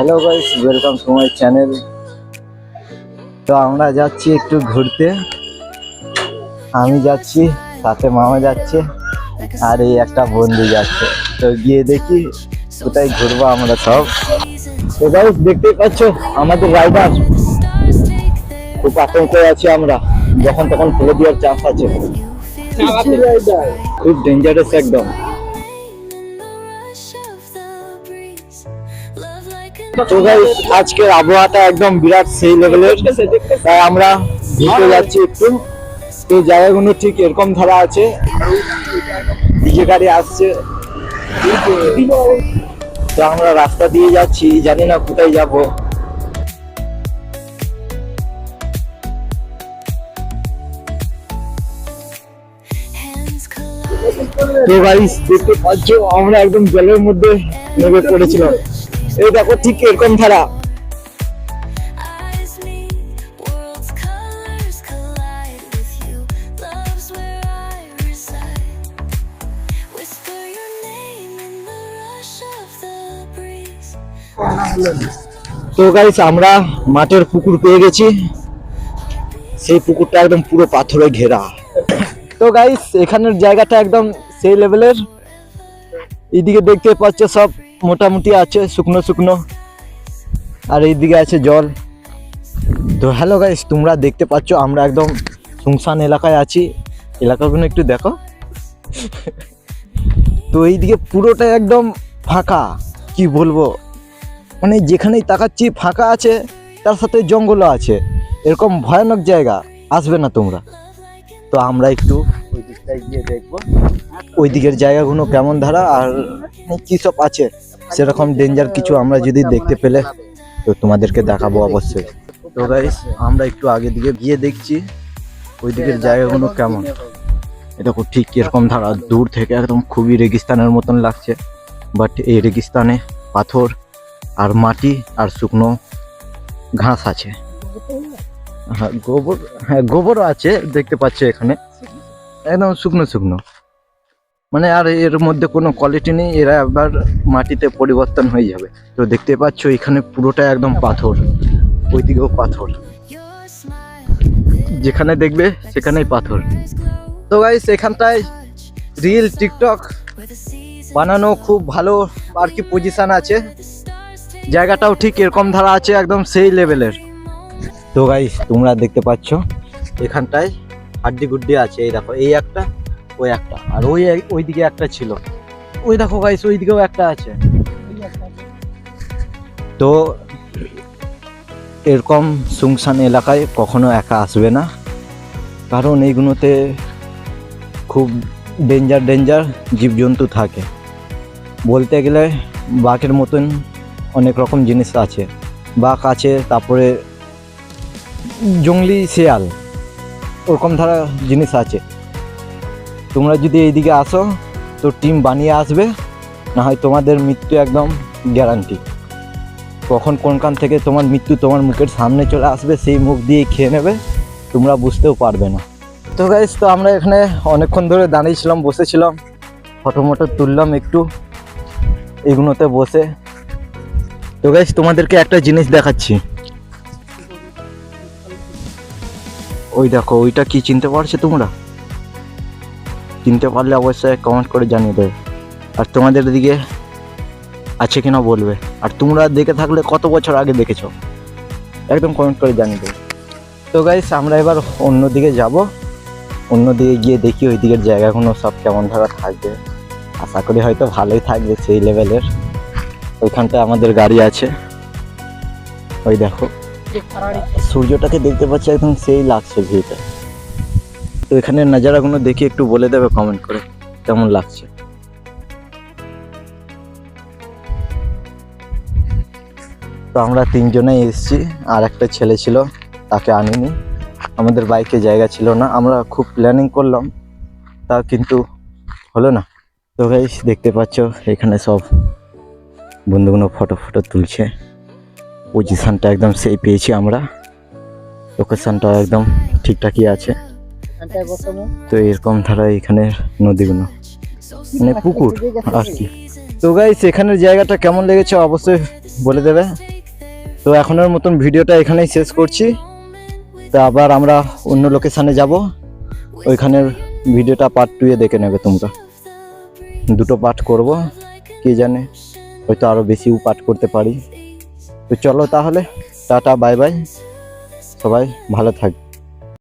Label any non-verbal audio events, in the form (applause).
Hello guys welcome to my channel তো আমরা যাচ্ছি একটু ঘুরতে। আমি যাচ্ছি সাথে মামা যাচ্ছে আর এই একটা বন্ধু যাচ্ছে। তো গিয়ে দেখি কোথায় ঘুরবো আমরা সব। তো গাইস দেখতেই পাচ্ছ আমাদের রাইডার খুব আতঙ্কে আছি আমরা। যখন তখন ফেলে দেওয়ার চান্স আছে। খুব ডেঞ্জারাস একদম। তো আজকের আবহাওয়াটা একদম বিরাট সেই লেভেলের তাই আমরা ঘুরতে যাচ্ছি একটু। তো জায়গাগুলো ঠিক এরকম ধরা আছে। ডিজে গাড়ি আসছে। তো আমরা রাস্তা দিয়ে যাচ্ছি। জানি না কোথায় যাব। তো গাইস দেখতে পাচ্ছ, আমরা একদম জলের মধ্যে নেমে পড়েছিলাম। এই দেখো ঠিক এরকম ধারা। তো গাইস আমরা মাঠের পুকুর পেয়ে গেছি। সেই পুকুরটা একদম পুরো পাথরে ঘেরা। তো গাইস এখানের জায়গাটা একদম সেই লেভেলের এইদিকে দেখতে পাচ্ছ সব মোটামুটি আছে, শুকনো শুকনো। আর এইদিকে আছে জল। তো হ্যালো গাইস তোমরা দেখতে পাচ্ছ আমরা একদম শুনশান এলাকায় আছি। এলাকাগুলো একটু দেখো। (laughs) তো এইদিকে পুরোটা একদম ফাঁকা, কি বলব? মানে যেখানেই তাকাচ্ছি ফাঁকা আছে, তার সাথে জঙ্গলও আছে। এরকম ভয়ানক জায়গা, আসবে না তোমরা। তো আমরা একটু ওই দিকের জায়গাগুলো কেমন ধারা আর কী সব আছে, সেরকম ডেঞ্জার কিছু আমরা যদি দেখতে পেলে তো তোমাদেরকে দেখাবো অবশ্যই। তো গাইস আমরা একটু আগে দিকে গিয়ে দেখছি ওই দিকের জায়গাগুলো কেমন। এটা খুব ঠিক এরকম ধারা দূর থেকে একদম খুবই রেগিস্তানের মতন লাগছে বাট এই রেগিস্তানে পাথর আর মাটি আর শুকনো ঘাস আছে। হ্যাঁ গোবর হ্যাঁ গোবরও আছে, দেখতে পাচ্ছ এখানে। একদম শুকনো শুকনো। মানে আর এর মধ্যে কোনো কোয়ালিটি নেই, এরা আবার মাটিতে পরিবর্তন হয়ে যাবে। তো দেখতে পাচ্ছ, এখানে পুরোটা একদম পাথর, ওইদিকেও পাথর। যেখানে দেখবে, সেখানেই পাথর। তো গাইস এখানটায় রিল টিকটক বানানো খুব ভালো আর কি পজিশান আছে। জায়গাটাও ঠিক এরকম ধারা আছে, একদম সেই লেভেলের তো গাইস তোমরা দেখতে পাচ্ছ, এখানটায় হাড্ডি গুড্ডি আছে, এই দেখো, এই একটা, ওই একটা, আর ওই ওই দিকে একটা ছিল। ওই দেখো গাইস ওই দিকেও একটা আছে। তো এরকম শুনশান এলাকায় কখনো একা আসবে না, কারণ এইগুলোতে খুব ডেঞ্জার ডেঞ্জার জীবজন্তু থাকে। বলতে গেলে বাঘের মতন অনেক রকম জিনিস আছে। বাঘ আছে, তারপরে জঙ্গলি শেয়াল। ওরকম ধারা জিনিস আছে। তোমরা যদি এইদিকে আসো, তো টিম বানিয়ে আসবে, না হয় তোমাদের মৃত্যু একদম গ্যারান্টি কখন কোনখান থেকে তোমার মৃত্যু তোমার মুখের সামনে চলে আসবে, সেই মুখ দিয়ে খেয়ে নেবে, তোমরা বুঝতেও পারবে না। তো গাইস তো আমরা এখানে অনেকক্ষণ ধরে দাঁড়িয়েছিলাম, বসেছিলাম ফটো মটো তুললাম একটু এগুলোতে বসে। তো গাইস তোমাদেরকে একটা জিনিস দেখাচ্ছি। ওই দেখো, ওইটা কি চিনতে পারছ তোমরা? চিনতে পারলে অবশ্যই কমেন্ট করে জানিয়ে দেবে। আর তোমাদের দিকে আছে কিনা বলবে। আর তোমরা দেখে থাকলে কত বছর আগে দেখেছ? একদম কমেন্ট করে জানিয়ে দেবে। তো গাইস আমরা এবার অন্য দিকে যাব। অন্য দিকে গিয়ে দেখি ওই দিকের জায়গাগুলো সব কেমন ধারা থাকবে। আশা করি হয়তো ভালোই থাকবে সেই লেভেলের ওইখানটায় আমাদের গাড়ি আছে। ওই দেখো। সূর্যটাকে দেখতে পাচ্ছি একদম সেই লাগছে ভিউটা তো এখানের নাজারাগুলো দেখি একটু বলে দেবে কমেন্ট করে কেমন লাগছে। তো আমরা তিনজনেই এসেছি, আর একটা ছেলে ছিল, তাকে আনিনি। আমাদের বাইকে জায়গা ছিল না, আমরা খুব প্ল্যানিং করলাম, তা কিন্তু হলো না। তো ভাই দেখতে পাচ্ছ, এখানে সব বন্ধুগুলো ফটো ফটো তুলছে। পজিশনটা একদম সেই পেয়েছি আমরা। লোকেশনটা একদম ঠিকঠাকই আছে। তো এরকম ধারা এখানে নদীগুলো। মানে পুকুর, আর কি। তো গাইস এখানের জায়গাটা কেমন লেগেছে অবশ্যই বলে দেবে। তো এখনের মতন ভিডিওটা এখানেই শেষ করছি। তো আবার আমরা অন্য লোকেশানে যাব। ওইখানের ভিডিওটা পার্ট টুয়ে দেখে নেবে তোমরা। দুটো পার্ট করব, কে জানে? হয়তো আরও বেশিও পাঠ করতে পারি। তো চলো তাহলে টাটা বাই বাই। সবাই ভালো থাকবে